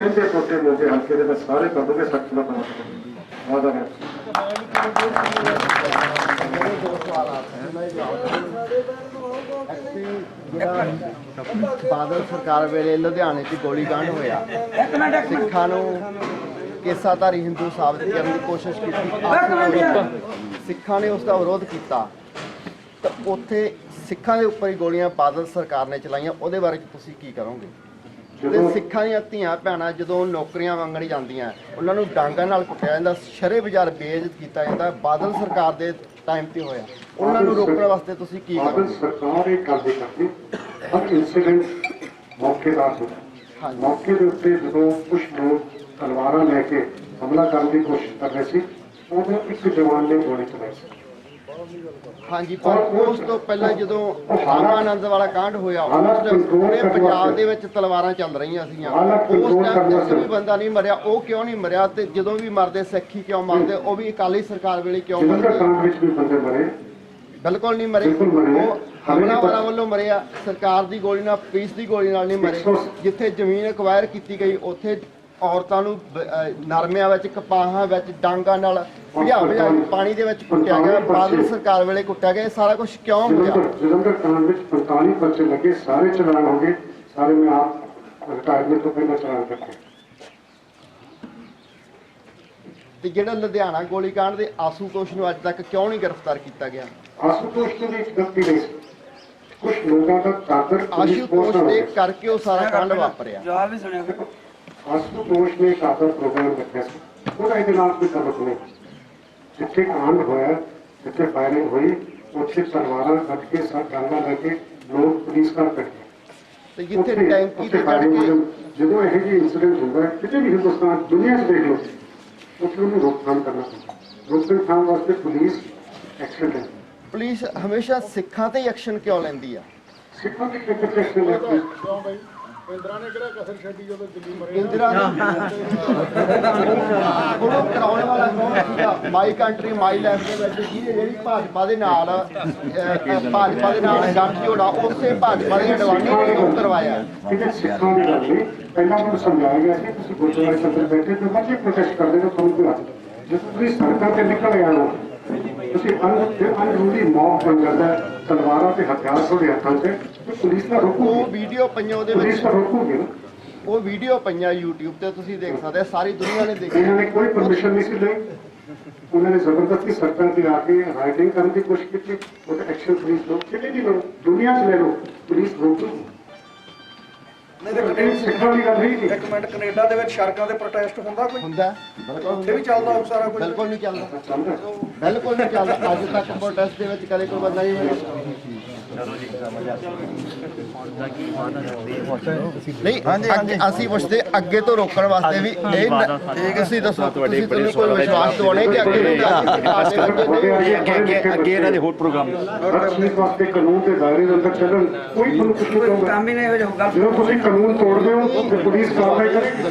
ਇਹਦੇ ਛੋਟੇ ਮੋਟੇ ਹਲਕੇ ਦੇ ਵਿੱਚ ਸਾਰੇ ਕਰਦੋਗੇ ਸਖਤ ਦਾ ਬਣਾ ਵਾਦਾ ਹੈ ਜਿਹੜਾ ਬਾਦਲ ਸਰਕਾਰ ਵੇਲੇ ਲੁਧਿਆਣੇ 'ਚ ਗੋਲੀकांड ਹੋਇਆ। ਸਿੱਖਾਂ ਨੂੰ ਕੇਸਾਧਾਰੀ ਹਿੰਦੂ ਸਾਬਤ ਕਰਨ ਦੀ ਕੋਸ਼ਿਸ਼ ਕੀਤੀ ਸਿੱਖਾਂ ਨੇ ਉਸ ਦਾ ਵਿਰੋਧ ਕੀਤਾ। ਤਾਂ ਉੱਥੇ ਸਿੱਖਾਂ ਦੇ ਉੱਪਰ ਹੀ ਗੋਲੀਆਂ ਬਾਦਲ ਸਰਕਾਰ ਨੇ ਚਲਾਈਆਂ। ਉਹਦੇ ਬਾਰੇ ਤੁਸੀਂ ਕੀ ਕਰੋਗੇ? ਤੇ ਸਿੱਖਾਂ ਦੀਆਂ ਧੀਆਂ ਭੈਣਾਂ ਜਦੋਂ ਨੌਕਰੀਆਂ ਮੰਗਣ ਜਾਂਦੀਆਂ ਉਹਨਾਂ ਨੂੰ ਡਾਂਗਾਂ ਨਾਲ ਕੁੱਟਿਆ ਜਾਂਦਾ ਸ਼ਰੇ ਬਾਜ਼ਾਰ ਬੇਇੱਜ਼ਤ ਕੀਤਾ ਜਾਂਦਾ ਬਾਦਲ ਸਰਕਾਰ ਦੇ ਟਾਈਮ ਤੇ ਹੋਇਆ। ਉਹਨਾਂ ਨੂੰ ਰੋਕਣ ਵਾਸਤੇ ਤੁਸੀਂ ਕੀ ਕਰੋਗੇ ਸਰਕਾਰ ਇਹ ਕਰਦੇ ਕਰਦੇ ਹਰ ਇਨਸੀਡੈਂਟ ਮੌਕੇ ਦਾ ਹਾਂਜੀ। ਮੌਕੇ ਦੇ ਉੱਤੇ ਜਦੋਂ ਕੁਝ ਲੋਕ ਤਲਵਾਰਾਂ ਲੈ ਕੇ ਹਮਲਾ ਕਰਨ ਦੀ ਕੋਸ਼ਿਸ਼ ਕਰ ਰਹੇ ਸੀ ਉਦੋਂ ਇੱਕ ਜਵਾਨ ਨੇ ਗੋਲੀ ਚਲਾਈ ਸੀ। ਹਾਂਜੀ ਪਰ ਉਸ ਤੋਂ ਪਹਿਲਾਂ ਜਦੋਂ ਆਨੰਦ ਵਾਲਾ ਕਾਂਡ ਹੋਇਆ ਉਸ ਟਾਈਮ ਪੂਰੇ ਪੰਜਾਬ ਦੇ ਵਿੱਚ ਤਲਵਾਰਾਂ ਚੱਲ ਰਹੀਆਂ ਸੀਗੀਆਂ। ਉਸ ਟਾਈਮ ਇੱਕ ਵੀ ਬੰਦਾ ਨਹੀਂ ਮਰਿਆ ਉਹ ਕਿਉਂ ਨਹੀਂ ਮਰਿਆ ਤੇ ਜਦੋਂ ਵੀ ਮਰਦੇ ਸਿੱਖੀ ਕਿਉਂ ਮਰਦੇ ਉਹ ਵੀ ਅਕਾਲੀ ਸਰਕਾਰ ਵੇਲੇ ਕਿਉਂ ਮਰਦੇ? ਬਿਲਕੁਲ ਨਹੀਂ ਮਰੇ। ਉਹ ਹਮਲਾਵਰਾਂ ਵੱਲੋਂ ਮਰਿਆ ਸਰਕਾਰ ਦੀ ਗੋਲੀ ਨਾਲ ਪੁਲਿਸ ਦੀ ਗੋਲੀ ਨਾਲ ਨਹੀਂ ਮਰੇ। ਜਿੱਥੇ ਜ਼ਮੀਨ ਐਕਵਾਇਰ ਕੀਤੀ ਗਈ ਉੱਥੇ ਔਰਤਾਂ ਨੂੰ ਬ- ਅਹ ਨਰਮਿਆਂ ਵਿੱਚ ਕਪਾਹਾਂ ਵਿੱਚ ਡਾਂਗਾਂ ਨਾਲ ਭਜਾ ਭਜਾ ਕੇ ਪਾਣੀ ਦੇ ਵਿੱਚ ਕੁੱਟਿਆ ਗਿਆ ਬਾਦਲ ਸਰਕਾਰ ਵੇਲੇ ਕੁੱਟਿਆ ਗਿਆ ਇਹ ਸਾਰਾ ਕੁਝ ਕਿਉਂ ਹੋਇਆ? ਜਲੰਧਰ ਜਲੰਧਰ ਕਾਂਡ ਵਿੱਚ 45 ਪਰਚੇ ਲੱਗੇ ਸਾਰੇ ਚਲਾਨ ਹੋ ਗਏ ਸਾਰੇ ਮੈਂ ਆਪ ਰਿਟਾਇਰਮੈਂਟ ਤੋਂ ਪਹਿਲਾਂ ਚਲਾਨ ਕਰਕੇ ਤੇ ਜਿਹੜਾ ਲੁਧਿਆਣਾ ਗੋਲੀकांड ਦੇ ਆਸੂਤੋਸ਼ ਨੂੰ ਅੱਜ ਤੱਕ ਕਿਉਂ ਨਹੀਂ ਗ੍ਰਿਫਤਾਰ ਕੀਤਾ ਗਿਆ? ਆਸ਼ੂਤੋਸ਼ ਤੋਂ ਵੀ ਗਲਤੀ ਨਹੀਂ। ਕੁਝ ਲੋਕਾਂ ਦਾ ਕਾਦਰ ਆਸ਼ੂਤੋਸ਼ ਨਾਲ ਦੇ। ਕਰਕੇ ਉਹ ਸਾਰਾ ਕਾਂਡ ਵਾਪਰਿਆ। ਜਵਾਬ ਵੀ ਸੁਣਿਆ। ਆਸ਼ੂਤੋਸ਼ ਨੇ ਕਾਦਰ ਪ੍ਰੋਗਰਾਮ ਰੱਖਿਆ ਸੀ। ਉਹਦਾ ਇਹਦੇ ਨਾਲ ਕੋਈ ਤਾਲੁਕ ਨਹੀਂ। ਜਿੱਥੇ ਕਾਂਡ ਹੋਇਆ ਜਿੱਥੇ ਫਾਇਰਿੰਗ ਹੋਈ ਉੱਥੇ ਤਲਵਾਰਾਂ ਕੱਢ ਕੇ ਸਰ ਡਾਂਗਾ ਲੈ ਕੇ ਲੋਕ ਪੁਲਿਸ ਘਰ ਗਏ ਤੇ ਜਿੱਥੇ ਟੈਂਕੀ ਉੱਥੇ ਤੇ ਚੜ firing ਕੇ ਜਦੋਂ- ਇਹੋ ਜਿਹੀ ਇਨਸੀਡੈਂਟ ਹੁੰਦਾ ਕਿਤੇ ਵੀ ਹਿੰਦੁਸਤਾਨ ਦੁਨੀਆ 'ਚ ਦੇਖ ਲਓ ਉੱਥੇ ਉਹਨੂੰ ਰੋਕਥਾਮ ਕਰਨਾ ਪੈਂਦਾ ਰੋਕਥਾਮ ਵਾਸਤੇ ਪੁਲਿਸ ਐਕਸ਼ਨ ਲੈ ਪੁਲਿਸ ਹਮੇਸ਼ਾ ਸਿੱਖਾਂ ਤੇ ਐਕਸ਼ਨ ਕਿਉਂ ਲੈਂਦੀ ਆ? ਸਿੱਖਾਂ ਦੀ ਕਿੱਥੇ ਐਕਸ਼ਨ ਲੈਂਦੀ ਇੰਦਰਾ ਉਹਨੂੰ ਕਰਾਉਣ ਵਾਲਾ ਕੌਣ ਸੀਗਾ? ਮਾਈ ਕੰਟਰੀ ਮਾਈ ਲਾਈਫ ਦੇ ਵਿੱਚ ਜਿਹਨੇ ਜਿਹੜੀ ਭਾਜਪਾ ਦੇ ਨਾਲ ਭਾਜਪਾ ਦੇ ਨਾਲ ਗੱਠ ਜੋੜਾ ਉਸੇ ਭਾਜਪਾ ਦੇ ਅਡਵਾਨੀ ਨੇ ਉਹ ਕਰਵਾਇਆ। ਇਹਦੇ ਸਿੱਖਾਂ ਦੀ ਗੱਲ ਨਹੀਂ। ਪਹਿਲਾਂ ਉਹਨੂੰ ਸਮਝਾਇਆ ਗਿਆ ਸੀ ਤੁਸੀਂ ਗੁਰਦੁਆਰੇ ਅੰਦਰ ਬੈਠੇ ਤੇ ਮਰਜ਼ੀ ਪ੍ਰੋਟੈਸਟ ਕਰਦੇ ਹੋ ਤੁਹਾਨੂੰ ਕੋਈ ਹੱਥ। ਜਦੋਂ ਤੁਸੀਂ ਸੜਕਾਂ ਤੇ ਨਿਕਲ ਆਏ ਹੋ ਤੁਸੀਂ ਅਨਰੂਲੀ ਮੌਕ ਬਣ ਜਾਂਦਾ ਤਲਵਾਰਾਂ ਤੇ ਹਥਿਆਰ ਤੁਹਾਡੇ ਹੱਥਾਂ 'ਚ ਤੇ ਪੁਲਿਸ ਦਾ ਉਹ ਰੋਕੂਗੀ ਵੀਡੀਓ ਪਈਆਂ ਉਹਦੇ ਪੁਲਿਸ ਵਿੱਚ ਰੋਕੂਗੀ ਨਾ ਉਹ ਵੀਡੀਓ ਪਈਆਂ YouTube ਤੇ ਤੁਸੀਂ ਦੇਖ ਸਕਦੇ ਸਾਰੀ ਦੁਨੀਆ ਨੇ ਦੇਖੀ। ਇਹਨਾਂ ਨੇ ਕੋਈ ਪਰਮਿਸ਼ਨ ਨਹੀਂ ਸੀ ਲਈ। ਉਹਨਾਂ ਨੇ ਜ਼ਬਰਦਸਤੀ ਸੜਕਾਂ ਤੇ ਆ ਕੇ ਰਾਈਡਿੰਗ ਕਰਨ ਦੀ ਕੋਸ਼ਿਸ਼ ਕੀਤੀ। ਉਹਦਾ ਐਕਸ਼ਨ ਪੁਲਿਸ ਲੋ ਕਿਤੇ ਵੀ ਲੋ ਦੁਨੀਆ 'ਚ ਲੈ ਲਓ ਪੁਲਿਸ ਰੋਕੂਗੀ ਨਹੀਂ ਸਿੱਖਾਂ ਦੀ ਗੱਲ ਨਹੀਂ ਸੀ। ਇੱਕ ਮਿੰਟ ਕੈਨੇਡਾ ਦੇ ਵਿੱਚ ਸੜਕਾਂ ਤੇ ਪ੍ਰੋਟੈਸਟ ਹੁੰਦਾ ਕੋਈ? ਹੁੰਦਾ। ਬਿਲਕੁਲ। ਉੱਥੇ ਵੀ ਚੱਲਦਾ ਉਹ ਸਾਰਾ ਕੁਝ? ਬਿਲਕੁਲ ਨਹੀਂ ਚੱਲਦਾ। ਚੱਲਦਾ। ਬਿਲਕੁਲ ਨਹੀਂ ਚੱਲਦਾ। ਅੱਜ ਤੱਕ ਪ੍ਰੋਟੈਸਟ ਦੇ ਵਿੱਚ ਕਦੇ ਕੋਈ ਬੰਦਾ ਨਹੀਂ ਮਿਲਿਆ ਨਹੀਂ ਅੱਗੇ- ਅਸੀਂ ਪੁੱਛਦੇ ਅੱਗੇ ਤੋਂ ਰੋਕਣ ਵਾਸਤੇ ਵੀ ਇਹ ਨ- ਤੁਸੀਂ ਦੱਸੋ ਤੁਸੀਂ ਤੁਹਾਨੂੰ ਕੋਈ ਵਿਸ਼ਵਾਸ ਦਿਵਾਉਣੇ ਕਿ ਅੱਗੇ ਤੋਂ ਅੱਗੇ ਅੱਗੇ ਇਹਨਾਂ ਦੇ ਹੋਰ ਪ੍ਰੋਗਰਾਮ ਰਖਸ਼ਨਿਕ ਵਾਸਤੇ ਕਾਨੂੰਨ ਦੇ ਦਾਇਰੇ ਦੇ ਅੰਦਰ ਚੱਲਣ ਕੋਈ ਤੁਹਾਨੂੰ ਕੁਝ ਨਹੀਂ ਕਹੂਗਾ ਕੰਮ ਹੀ ਨਹੀਂ ਇਹੋ ਜਿਹਾ ਹੋਊਗਾ ਜਦੋਂ ਤੁਸੀਂ ਕਾਨੂੰਨ ਤੋੜਦੇ ਹੋ ਤੇ ਪੁਲਿਸ ਕਾਰਵਾਈ ਕਰੇਗੀ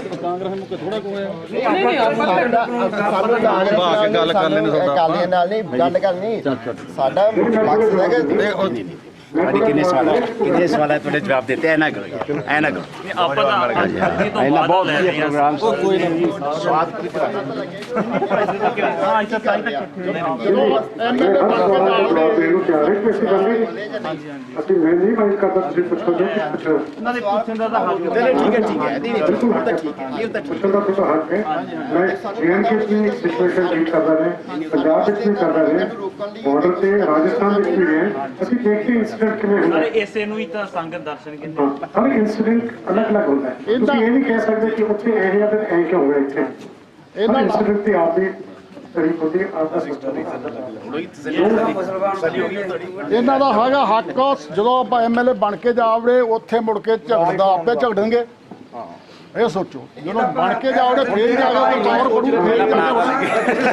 ਬਾਕੀ ਗੱਲ ਕਰ ਲੈਣ ਅਕਾਲੀਆਂ ਨਾਲ ਨਹੀਂ ਗੱਲ ਕਰਨੀ ਸਾਡਾ ਮਕਸਦ ਹੈ ਕਿ ਸਵਾਲ ਹੈ ਕਿੰਨੇ ਸਵਾਲ ਹੈ ਤੁਹਾਡੇ ਜਵਾਬ ਦਿੱਤੇ? ਐ ਨਾ ਕਰੋ ਐ ਨਾ ਕਰੋ। ਆਪਾਂ ਤਾਂ ਅੱਗੇ ਤੋਂ ਇਹਨਾਂ ਬਾਅਦ ਬਹੁਤ ਲੈ ਵਧੀਆ ਰਹੇ ਹਾਂ ਪ੍ਰੋਗਰਾਮ ਕੋਈ ਨਹੀਂ। ਸਵਾਦ ਹਾਂ ਇੱਥੇ ਤਾਂ ਹੀ ਤੱਕ ਇਹਨੂੰ ਤਿਆਰ ਹੈ ਕਿ ਅਸੀਂ ਨਹੀਂ ਅਸੀਂ ਮੈਂ ਨਹੀਂ ਮਾਈਂਡ ਕਰਦਾ ਤੁਸੀਂ ਪੁੱਛੋ ਜੋ ਕੁਛ ਪੁੱਛੋ। ਉਹਨਾਂ ਦੇ ਪੁੱਛਣ ਦਾ ਤਾਂ ਹੱਕ ਚਲੋ ਠੀਕ ਹੈ ਠੀਕ ਹੈ। ਨਹੀਂ ਨਹੀਂ ਬਿਲਕੁਲ। ਉਹ ਤਾਂ ਠੀਕ ਹੈ। ਇਹ ਤਾਂ ਠੀਕ ਪੁੱਛਣ ਦਾ ਤੁਹਾਡਾ ਹੱਕ ਹੈ। ਮੈਂ ਜੇਐਨਕੇ ਦੀ ਸਿਚੁਏਸ਼ਨ ਡੀਲ ਕਰਦਾ ਰਿਹਾ ਪੰਜਾਬ ਵਿੱਚ ਵੀ ਕਰਦਾ ਰਿਹਾ ਬਾਰਡਰ ਤੇ ਰਾਜਸਥਾਨ ਵਿੱਚ ਵੀ ਰਿਹਾ ਅਸੀਂ ਦੇਖਦੇ ਇੰਸੀਡੈਂਟ ਕਿਵੇਂ ਹੁੰਦਾ ਸਾਰੇ ਇਸੇ ਨੂੰ ਹੀ ਤਾਂ ਸੰਗਤ ਦਰਸ਼ਨ ਕਹਿੰਦੇ ਹਾਂ, ਹਰ ਇੰਸੀਡੈਂਟ ਅਲੱਗ-ਅਲੱਗ ਹੁੰਦਾ ਹੈ। ਤੁਸੀਂ ਇਹ ਨਹੀਂ ਕਹਿ ਸਕਦੇ ਕਿ ਉੱਥੇ ਇਹ ਜਿਹਾ ਤੇ ਐ ਕਿਉਂ ਹੋਇਆ ਇੱਥੇ? ਇਹਨਾਂ ਇੰਸੀਡੈਂਟ ਦੀ ਆਪਦੀ ਤਰੀਕ ਹੁੰਦੀ ਹੈ ਆਪਦਾ ਸਿਸਟਮ ਇਹਨਾਂ ਦਾ ਹੈਗਾ ਹੱਕ ਜਦੋਂ ਆਪਾਂ ਐਮਐਲਏ ਬਣ ਕੇ ਜਾਵੜੇ ਉੱਥੇ ਮੁੜ ਕੇ ਝਗੜਦਾ ਆਪੇ ਝਗੜਨਗੇ। ਇਹ ਸੋਚੋ ਜਦੋਂ ਬਣ ਕੇ ਜਾਵੜੇ ਫੇਰ ਜਾ ਕੇ ਕੌਣ ਪੜੂ ਫੇਰ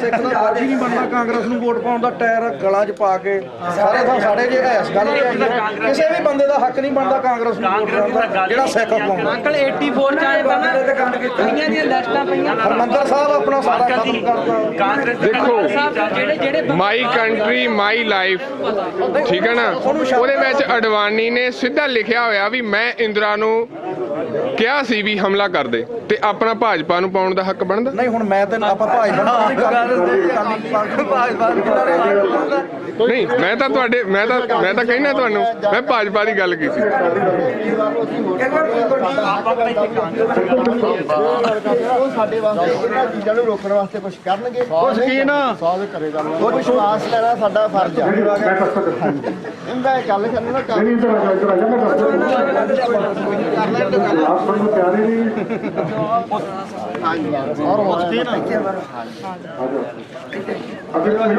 ਸਿੱਖ ਦਾ ਫਰਜ਼ ਹੀ ਨਹੀਂ ਬਣਨਾ ਕਾਂਗਰਸ ਨੂੰ ਵੋਟ ਪਾਉਣ ਦਾ ਟਾਇਰ ਗਲਾਂ 'ਚ ਪਾ ਕੇ। ਸਾਰੇ ਤਾਂ ਸਾਡੇ ਜੇ ਐਸ ਗੱਲ ਤੇ ਆਈ ਹੈ। ਕਿਸੇ ਵੀ ਬੰਦੇ ਦਾ ਹੱਕ ਨਹੀਂ ਬਣਦਾ ਕਾਂਗਰਸ ਨੂੰ ਵੋਟ ਪਾਉਣ ਦਾ ਜਿਹੜਾ ਸਿੱਖ ਪਾਉਂਦਾ ਅੰਕਲ 84 ਚ ਆਏ ਤਾਂ ਨਾ ਕਈਆਂ ਦੀਆਂ ਲਿਸਟਾਂ ਪਈਆਂ। ਹਰਮੰਦਰ ਸਾਹਿਬ ਆਪਣਾ ਸਾਰਾ ਕੰਮ ਕਰਦਾ। ਕਾਂਗਰਸ ਦੇ ਦੇਖੋ ਜਿਹੜੇ ਜਿਹੜੇ ਮਾਈ ਕੰਟਰੀ ਮਾਈ ਲਾਈਫ ਠੀਕ ਹੈ ਨਾ? ਉਹਦੇ ਵਿੱਚ ਅਡਵਾਨੀ ਨੇ ਸਿੱਧਾ ਲਿਖਿਆ ਹੋਇਆ ਵੀ ਮੈਂ ਇੰਦਰਾ ਨੂੰ ਕਿਹਾ ਸੀ ਵੀ ਹਮਲਾ ਕਰਦੇ ਤੇ ਆਪਣਾ ਭਾਜਪਾ ਨੂੰ ਪਾਉਣ ਦਾ ਹੱਕ ਬਣਦਾ? ਨਹੀਂ ਹੁਣ ਮੈਂ ਤੇ ਆਪਾਂ ਭਾਈ ਬਣਾ ਨਹੀਂ ਨਹੀਂ ਮੈਂ ਤਾਂ ਤੁਹਾਡੇ ਮੈਂ ਤਾਂ ਮੈਂ ਤਾਂ ਕਹਿਣਾ ਤੁਹਾਨੂੰ ਮੈਂ ਭਾਜਪਾ ਦੀ ਗੱਲ ਕੀਤੀ ਉਹ ਸਾਡੇ ਵਾਸਤੇ ਇਹਨਾਂ ਚੀਜ਼ਾਂ ਨੂੰ ਰੋਕਣ ਵਾਸਤੇ ਕੁਝ ਕਰਨਗੇ ਕੁਝ ਕੀ ਨਾ ਸਾਧ ਕਰੇ ਗੱਲ ਉਹ ਵਿਸ਼ਵਾਸ ਲੈਣਾ ਸਾਡਾ ਫਰਜ਼ ਆ ਇਹਦਾ ਗੱਲ ਕਰਨੀ ਨਾ ਕੰਮ ਨਹੀਂ ਮੈਂ ਦੱਸ ਆਪ ਪਿਆਰੇ ਨਹੀਂ ਔਰ ਮੁਸ਼ਕਿਲ ਅਗਰ ਕੋਈ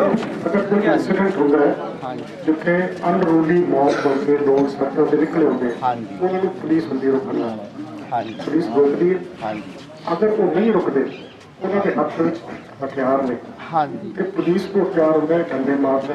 ਅਗਰ ਕੋਈ ਐਕਸੀਡੈਂਟ ਹੁੰਦਾ ਹੈ ਜਿੱਥੇ ਅਨਰੂਲੀ ਮੌਤ ਹੋ ਕੇ ਲੋਕ ਸੜਕਾਂ ਤੇ ਨਿਕਲੇ ਹੁੰਦੇ ਹਾਂਜੀ। ਉਹਨਾਂ ਨੂੰ ਪੁਲਿਸ ਹੁੰਦੀ ਰੋਕਣਾ ਹਾਂਜੀ। ਪੁਲਿਸ ਰੋਕਦੀ ਹੈ ਹਾਂਜੀ। ਅਗਰ ਉਹ ਨਹੀਂ ਰੁਕਦੇ ਉਹਨਾਂ ਦੇ ਹੱਥ ਵਿੱਚ ਹਥਿਆਰ ਨੇ। ਹਾਂਜੀ। ਤੇ ਪੁਲਿਸ ਨੂੰ ਤਿਆਰ ਹੁੰਦਾ ਹੈ ਡੰਡੇ ਮਾਰਨਾ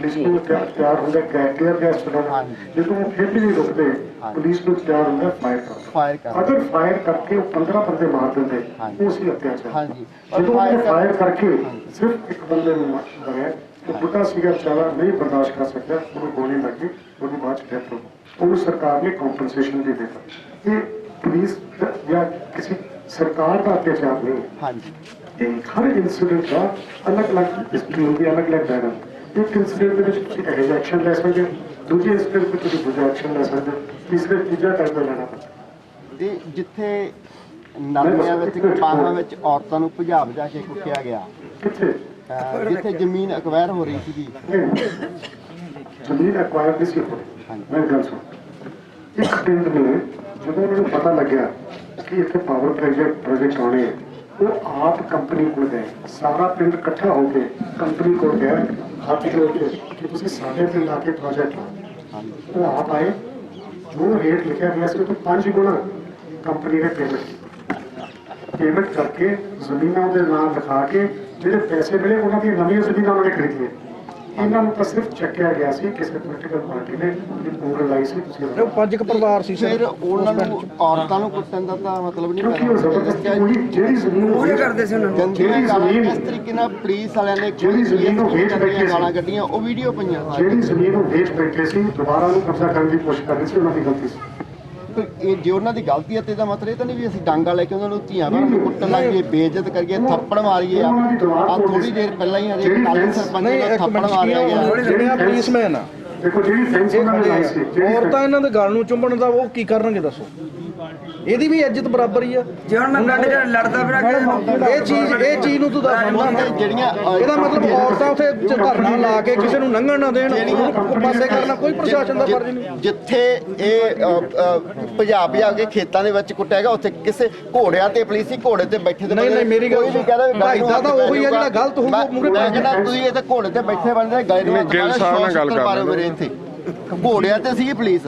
ਪੁਲਿਸ ਨੂੰ ਤਿਆਰ ਤਿਆਰ ਹੁੰਦਾ ਹੈ ਕਲੀਅਰ ਗੈਸ ਚਲਾਉਣਾ ਹਾਂਜੀ। ਜਦੋਂ ਉਹ ਫਿਰ ਵੀ ਨਹੀਂ ਰੁਕਦੇ ਪੁਲਿਸ ਨੂੰ ਤਿਆਰ ਹੁੰਦਾ ਹੈ ਫਾਇਰ ਕਰਨਾ ਫਾਇਰ ਕਰ ਅਗਰ ਫਾਇਰ ਕਰਕੇ ਉਹ 15 ਬੰਦੇ ਮਾਰ ਦਿੰਦੇ ਹਾਂਜੀ। ਉਹ ਸੀ ਅਤਿਆਚਾਰ ਹਾਂਜੀ ਔਰ ਜਦੋਂ ਉਹਨੇ fire ਫਾਇਰ ਕਰਕੇ ਸਿਰਫ ਇੱਕ ਬੰਦੇ ਨੂੰ ਮਾਰਿਆ ਉਹ ਬੁੱਢਾ ਸੀਗਾ ਵਿਚਾਰਾ ਨਹੀਂ ਬਰਦਾਸ਼ਤ ਕਰ ਸਕਿਆ ਉਹਨੂੰ ਗੋਲੀ ਲੱਗੀ ਉਹਦੀ ਬਾਅਦ ਚ ਡੈਥ ਹੋ ਗਈ ਉਹਨੂੰ ਸਰਕਾਰ ਨੇ ਕੰਪਨਸੇਸ਼ਨ ਵੀ ਦਿੱਤਾ ਇਹ ਪੁਲਿਸ ਦਾ ਜਾਂ ਕਿਸੇ ਇਹ ਇੱਕ ਇਨਸੀਡੈਂਟ ਦੇ ਵਿੱਚ ਤੁਸੀਂ ਇਹ ਐਕਸ਼ਨ ਲੈ ਸਕਦੇ ਹੋ ਦੂਜੇ ਇਨਸੀਡੈਂਟ ਵਿੱਚ ਤੁਸੀਂ ਦੂਜਾ ਐਕਸ਼ਨ ਲੈ ਸਕਦੇ ਹੋ ਤੀਸਰੇ ਤੀਜਾ ਦਾ ਲੈਣਾ ਤੇ ਜਿੱਥੇ ਨਰਮਿਆਂ ਵਿੱਚ ਕਪਾਹਾਂ ਵਿੱਚ ਔਰਤਾਂ ਨੂੰ ਭਜਾ ਭਜਾ ਕੇ ਕੁੱਟਿਆ ਗਿਆ ਕਿੱਥੇ ਜਿੱਥੇ ਜ਼ਮੀਨ ਅਕਵਾਇਰ ਹੋ ਰਹੀ ਸੀਗੀ ਜ਼ਮੀਨ ਐਕਵਾਇਰ ਨਹੀਂ ਸੀ ਮੈਂ ਗੱਲ ਸੁਣ ਇੱਕ ਪਿੰਡ ਨੇ ਜਦੋਂ ਉਹਨਾਂ ਨੂੰ ਪਤਾ ਲੱਗਿਆ ਕਿ ਇੱਥੇ ਪਾਵਰ ਪ੍ਰੋਜੈਕਟ ਪ੍ਰੋਜੈਕਟ ਆਉਣੇ ਉਹ ਆਪ ਕੰਪਨੀ ਕੋਲ ਗਏ ਸਾਰਾ ਪਿੰਡ ਇਕੱਠਾ ਹੋ ਕੇ ਕੰਪਨੀ ਕੋਲ ਗਿਆ ਹੱਥ ਜੋੜ ਕੇ ਕਿ ਤੁਸੀਂ ਸਾਡੇ ਪਿੰਡ ਆ ਕੇ ਪ੍ਰੋਜੈਕਟ ਲਾਓ। ਉਹ ਆਪ ਆਏ, ਜੋ ਰੇਟ ਲਿਖਿਆ ਗਿਆ ਸੀ ਉਹ ਤੋਂ ਪੰਜ ਗੁਣਾ ਕੰਪਨੀ ਨੇ ਪੇਮੈਂਟ ਪੇਮੈਂਟ ਕਰਕੇ ਜ਼ਮੀਨਾਂ ਦੇ ਨਾਮ ਲਿਖਾ ਕੇ ਜਿਹੜੇ ਪੈਸੇ ਮਿਲੇ ਉਹਨਾਂ ਦੀਆਂ ਨਵੀਆਂ ਜ਼ਮੀਨਾਂ ਉਹਨਾਂ ਨੇ ਖਰੀਦੀਆਂ। ਇਹਨਾਂ ਨੂੰ ਤਾਂ ਸਿਰਫ ਚੱਕਿਆ ਗਿਆ ਸੀ ਕਿਸੇ ਪੋਲੀਟੀਕਲ ਪਾਰਟੀ ਨੇ ਇਹ ਪੂਰ ਲਾਈ ਸੀ ਤੁਸੀਂ ਉਹ ਪੰਜ ਕੁ ਪਰਿਵਾਰ ਸੀ ਫਿਰ ਉਹਨਾਂ ਨੂੰ ਔਰਤਾਂ ਨੂੰ ਕੁੱਟਣ ਦਾ ਤਾਂ ਮਤਲਬ ਨਹੀਂ ਕਿਉਂਕਿ ਉਹ ਜ਼ਬਰਦਸਤੀ ਉਹੀ ਜਿਹੜੀ ਜ਼ਮੀਨ ਉਹ ਕਰਦੇ ਸੀ ਉਹਨਾਂ ਜਿਹੜੀ ਜ਼ਮੀਨ ਇਸ ਤਰੀਕੇ ਨਾਲ ਪੁਲਿਸ ਵਾਲਿਆਂ ਨੇ ਜਿਹੜੀ ਜ਼ਮੀਨ ਨੂੰ ਵੇਚ ਬੈਠੇ ਸੀ। ਗਾਲਾਂ ਕੱਢੀਆਂ ਉਹ ਵੀਡੀਓ ਪਈਆਂ। ਜਿਹੜੀ ਜ਼ਮੀਨ ਨੂੰ ਵੇਚ ਬੈਠੇ ਸੀ ਦੁਬਾਰਾ ਉਹਨੂੰ ਕਬਜ਼ਾ ਕਰਨ ਦੀ ਕੋਸ਼ਿਸ਼ ਕਰ ਰਹੇ ਸੀ ਉਹਨਾਂ ਦੀ ਗਲਤੀ ਸੀ। ਇਹ ਜੇ ਉਹਨਾਂ ਦੀ ਗਲਤੀ ਹੈ ਤੇ ਇਹਦਾ ਮਤਲਬ ਇਹ ਤਾਂ ਨਹੀਂ ਵੀ ਅਸੀਂ ਡਾਂਗਾ ਲੈ ਕੇ ਉਹਨਾਂ ਨੂੰ ਧੀਆਂ ਭੈਣਾਂ ਨੂੰ ਕੁੱਟਣ ਲੱਗੇ ਬੇਇੱਜ਼ਤ ਕਰੀਏ ਥੱਪੜ ਮਾਰੀਏ ਆ। ਥੋੜੀ। ਦੇਰ ਪਹਿਲਾਂ ਹੀ ਹਰੇ ਕਾਲੀ ਸਰਪੰਚ ਇੱਕ ਥੱਪੜ ਮਾਰਿਆ ਗਿਆ ਪੁਲਿਸਮੈਨ ਆ ਦੇਖੋ ਜਿਹੜੀ ਫੈਂਸ ਉਹਨਾਂ ਨੇ ਲਾਈ ਸੀ ਔਰਤਾਂ ਇਹਨਾਂ ਦੇ ਗਲ ਨੂੰ ਚੁੰਮਣ ਦਾ ਉਹ ਕੀ ਕਰਨਗੇ ਦੱਸੋ? ਇਹਦੀ ਵੀ ਇੱਜ਼ਤ ਬਰਾਬਰ ਹੀ ਆ। ਜੇ ਹੁਣ ਮੈਂ ਚ ਲੜਦਾ ਫਿਰ ਇਹ ਚੀਜ਼ ਇਹ ਚੀਜ਼ ਨੂੰ ਤੂੰ ਦੱਸ ਸਮਝਦਾ ਨਾ ਜਿਹੜੀਆਂ ਅਹ, ਇਹਦਾ ਮਤਲਬ ਔਰਤਾਂ ਉਥੇ ਧਰਨਾ ਲਾ ਕੇ ਕਿਸੇ ਨੂੰ ਲੰਘਣ ਨਾ ਦੇਣ ਉਹਨੂੰ ਪਾਸੇ ਕਰਨਾ ਕੋਈ ਪ੍ਰਸ਼ਾਸਨ ਦਾ ਫਰਜ਼ ਨਹੀਂ। ਜਿੱਥੇ ਇਹ ਭਜਾ ਭਜਾ ਕੇ ਖੇਤਾਂ ਦੇ ਵਿੱਚ ਕੁੱਟਿਆ ਗਿਆ ਉੱਥੇ ਕਿਸੇ ਘੋੜਿਆਂ ਤੇ ਪੁਲਿਸ ਸੀ ਘੋੜੇ ਤੇ ਬੈਠੇ ਤੇ ਨਹੀਂ, ਨਹੀਂ, ਮੇਰੀ ਗੱਲ ਵੀ ਕਹਿੰਦਾ ਵੀ ਭਾਈ ਦਾ ਤਾਂ ਉਹੀ ਆ ਜਿਹੜਾ ਗਲਤ ਹੋਊਗਾ, ਮੈਂ- ਮੂਹਰੇ ਮੈਂ ਕਹਿੰਦਾ ਤੁਸੀਂ ਇੱਥੇ ਘੋੜੇ ਤੇ ਬੈਠੇ ਬੰਦੇ ਗਾਇ ਨੂੰ ਹੱਥ ਗਿੱਲ ਮਾਰਿਆ, ਸਾਹਿਬ ਨਾਲ ਸ਼ੌਕ ਗੱਲ ਕਰ ਲੈਂਦੇ। ਮੇਰੇ ਇੱਥੇ। ਘੋੜਿਆਂ ਤੇ ਸੀਗੀ ਪੁਲਿਸ।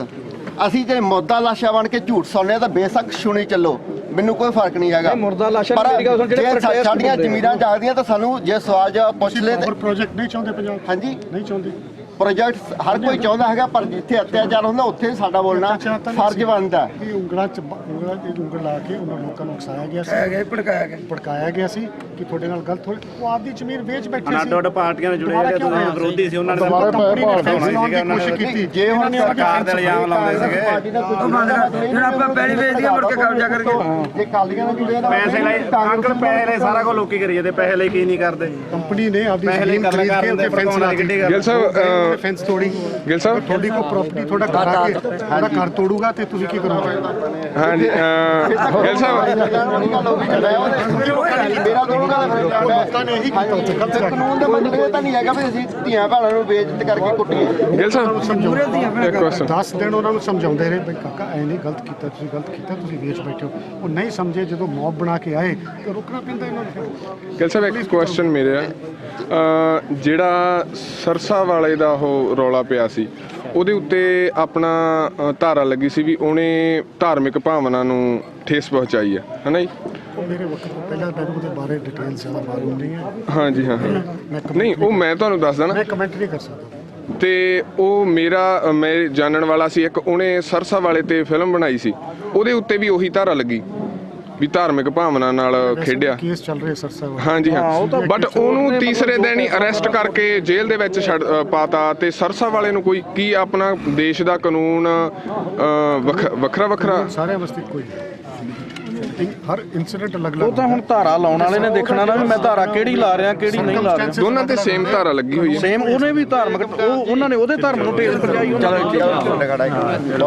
ਅਸੀਂ ਜੇ ਮੁੱਦਾ ਲਾਸ਼ਾ ਬਣ ਕੇ ਝੂਠ ਸੁਣਨੇ ਆ ਤਾਂ ਬੇਸ਼ੱਕ ਸੁਣੀ ਚੱਲੋ। ਮੈਨੂੰ ਕੋਈ ਫ਼ਰਕ ਨਹੀਂ ਹੈਗਾ। ਮੁਰਦਾ ਲਾਸ਼ਾਂ ਪਰ ਮੇਰੀ ਗੱਲ ਸੁਣ, ਜਿਹੜੇ ਸਾਡੀਆਂ। ਜ਼ਮੀਰਾਂ ਜਾਗਦੀਆਂ ਤਾਂ ਸਾਨੂੰ ਜੇ ਸਵਾਲ ਜਵਾਬ ਪੁੱਛ ਲੈ ਪ੍ਰੋਜੈਕਟ ਨਹੀਂ ਚਾਹੁੰਦੇ ਪੰਜਾਬ ਹਾਂਜੀ। ਨਹੀਂ ਚਾਹੁੰਦੇ? ਪ੍ਰੋਜੈਕਟ ਹਰ ਕੋਈ ਚਾਹੁੰਦਾ ਹੈਗਾ ਪਰ ਜਿੱਥੇ ਅਤਿਆਚਾਰ ਹੁੰਦਾ ਉੱਥੇ ਸਾਡਾ ਬੋਲਣਾ ਫਰਜ਼ ਬਣਦਾ। ਹੈ। ਇਹ ਉਂਗਲਾਂ ਚ ਬ- ਉਂਗਲਾਂ ਤੇ ਉਂਗਲ ਲਾ ਕੇ ਉਹਨਾਂ ਲੋਕਾਂ ਨੂੰ ਉਕਸਾਇਆ ਗਿਆ ਸੀ। ਗਿਆ ਭੜਕਾਇਆ ਗਿਆ। ਭੜਕਾਇਆ ਗਿਆ ਸੀ ਕਿ ਤੁਹਾਡੇ ਨਾਲ ਗਲਤ ਹੋਈ ਉਹ ਆਪਦੀ ਜ਼ਮੀਨ ਵੇਚ ਬੈਠੇ ਸੀ। ਅੱਡ ਪਾਰਟੀਆਂ ਨਾਲ ਜੁੜੇ ਦੁਬਾਰਾ ਜਿਹੜੇ ਕਿਉਂ? ਵਿਰੋਧੀ ਸੀ ਉਹਨਾਂ ਨੇ ਦੁਬਾਰਾ ਕੰਪਨੀ ਨੇ ਲਾਉਣ ਦੀ ਕੋਸ਼ਿਸ਼ ਕੀਤੀ। ਜੇ ਹੁਣ ਸਰਕਾਰ ਦੇ ਇਲਜ਼ਾਮ ਲਾਉਂਦੇ ਸੀਗੇ। ਦਾ ਉਹ ਆਪਾਂ ਪਹਿਲੀ ਵੇਚ ਦੀ ਮੁੜ ਕੇ ਕਬਜ਼ਾ ਕਰਕੇ ਜੇ ਕਾਲੀਆਂ ਨਾਲ ਜੁੜੇ ਨਾ ਪੈਸੇ ਲਈ ਅੰਕਲ ਪੈਸੇ ਲਈ ਸਾਰਾ ਕੁਝ ਲੋਕੀ ਕਰੀ ਜਾਂਦੇ ਪੈਸੇ ਲਈ ਕੀ ਨਹੀਂ ਕਰਦੇ। ਕੰਪਨੀ ਨੇ ਆਪਦੀ ਪੈਸੇ ਲਈ ਜ਼ਮੀਨ ਗੱਲ ਖਰੀਦ ਕੇ ਕਰਦੇ ਉੱਤੇ ਫੈਂਸ ਭੜਕਾਉਣ ਲਾ ਵਾਲੀ ਕਿੱਡੀ ਗੱਲ ਗਿੱਲ ਸਾਹਿਬ ਅਹ, ਫੈਂਸ ਤੋੜੀ ਗਿੱਲ ਸਾਹਿਬ? ਤੁਹਾਡੀ ਕੋਈ ਪ੍ਰਾਪਰਟੀ ਤੁਹਾਡਾ ਘਰ ਆ ਕੇ ਤੁਹਾਡਾ ਘਰ ਤੋੜੂਗਾ ਤੇ ਤੁਸੀਂ ਕੀ ਕਰੋਗੇ? ਹਾਂਜੀ ਗਿੱਲ ਸਾਹਿਬ। ਮੇਰਾ ਦੋਨੋਂ ਗੱਲ ਲੋਕਾਂ ਨੇ ਇਹੀ ਕੀਤਾ ਕਾਨੂੰਨ ਦਾ ਮਤਲਬ ਇਹ ਤਾਂ ਨਹੀਂ ਹੈਗਾ ਵੀ ਅਸੀਂ ਧੀਆਂ ਭੈਣਾਂ ਨੂੰ ਬੇਇੱਜ਼ਤ ਕਰਕੇ ਕੁੱਟੀਏ ਗਿੱਲ ਸਾਹਿਬ ਇੱਕ question 10 ਦਿਨ ਉਹਨਾਂ ਨੂੰ ਸਮਝਾਉਂਦੇ ਰਹੇ ਬਈ ਕਾਕਾ ਐ ਨਹੀਂ ਗਲਤ ਕੀਤਾ ਤੁਸੀਂ ਗਲਤ ਕੀਤਾ ਤੁਸੀਂ ਵੇਚ ਬੈਠੇ ਹੋ। ਉਹ ਨਹੀਂ ਸਮਝੇ ਜਦੋਂ ਮੌਬ ਬਣਾ ਕੇ ਆਏ ਤਾਂ ਰੁਕਣਾ ਪੈਂਦਾ ਇਹਨਾਂ ਨੂੰ। ਗਿੱਲ ਸਾਹਿਬ ਇੱਕ ਕੁਐਸਚਨ ਮੇਰੇ ਆ। ਅਹ, ਜਿਹੜਾ ਸਰਸਾ ਵਾਲੇ ਦਾ ਉਹ ਰੌਲਾ ਪਿਆ ਸੀ। ਉਹਦੇ ਉੱਤੇ ਆਪਣਾ ਧਾਰਾ ਲੱਗੀ ਸੀ ਵੀ ਉਹਨੇ ਧਾਰਮਿਕ ਭਾਵਨਾ ਨੂੰ ਠੇਸ ਪਹੁੰਚਾਈ ਹੈ। ਹਨਾ ਜੀ? ਉਹ ਮੇਰੇ ਵਕਤ ਤੋਂ ਪਹਿਲਾਂ ਮੈਨੂੰ ਉਹਦੇ ਬਾਰੇ ਡਿਟੇਲ ਜ਼ਿਆਦਾ ਮਾਲੂਮ ਨਹੀਂ ਹੈ। ਹਾਂਜੀ ਹਾਂ ਹਾਂ। ਨਹੀਂ ਉਹ ਮੈਂ ਤੁਹਾਨੂੰ ਦੱਸਦਾ ਨਾ। ਮੈਂ ਕਮੈਂਟ ਨਹੀਂ ਕਰ ਸਕਦਾ। ਤੇ ਉਹ ਮੇਰਾ ਅ, ਮੈਂ ਜਾਣਨ ਵਾਲਾ ਸੀ ਇੱਕ ਉਹਨੇ ਸਰਸਾ ਵਾਲੇ ਤੇ ਫਿਲਮ ਬਣਾਈ ਸੀ। ਉਹਦੇ ਉੱਤੇ ਵੀ ਉਹੀ ਧਾਰਾ ਲੱਗੀ। ਵੀ ਧਾਰਮਿਕ ਭਾਵਨਾ ਨਾਲ ਖੇਡਿਆ। ਕੇਸ ਚੱਲ ਰਿਹਾ ਸਰਸਾ ਹਾਂਜੀ ਹਾਂ। ਬਟ ਉਹਨੂੰ ਤੀਸਰੇ ਦਿਨ ਹੀ ਅਰੈਸਟ ਕਰਕੇ ਜੇਲ੍ਹ ਦੇ ਵਿੱਚ ਛੱਡ ਅ, ਪਾਤਾ। ਤੇ ਸਰਸਾ ਵਾਲੇ ਨੂੰ ਕੋਈ ਕੀ ਆਪਣਾ ਦੇਸ਼ ਦਾ ਕਾਨੂੰਨ ਅ, ਵੱਖ- ਵੱਖਰਾ ਵੱਖਰਾ? ਸਾਰੇ ਵਸਤੀ ਕੋਈ ਹਰ ਇਨਸੀਡੈਂਟ ਅਲੱਗ ਉਹ ਤਾਂ ਹੁਣ ਧਾਰਾ ਲਾਉਣ ਵਾਲੇ ਨੇ ਦੇਖਣਾ ਨਾ ਵੀ ਮੈਂ ਧਾਰਾ ਕਿਹੜੀ ਲਾ ਰਿਹਾ ਕਿਹੜੀ ਨਹੀਂ ਲਾ ਰਿਹਾ। ਦੋਨਾਂ ਤੇ ਸੇਮ ਧਾਰਾ ਲੱਗੀ ਹੋਈ ਹੈ। ਸੇਮ ਉਹਨੇ ਵੀ ਧਾਰਮਿਕ ਉਹ ਉਹਨਾਂ ਨੇ ਉਹਦੇ ਧਰਮ ਨੂੰ ਢੇਸ ਪਜਾਈ ਉਹਨਾਂ ਨੇ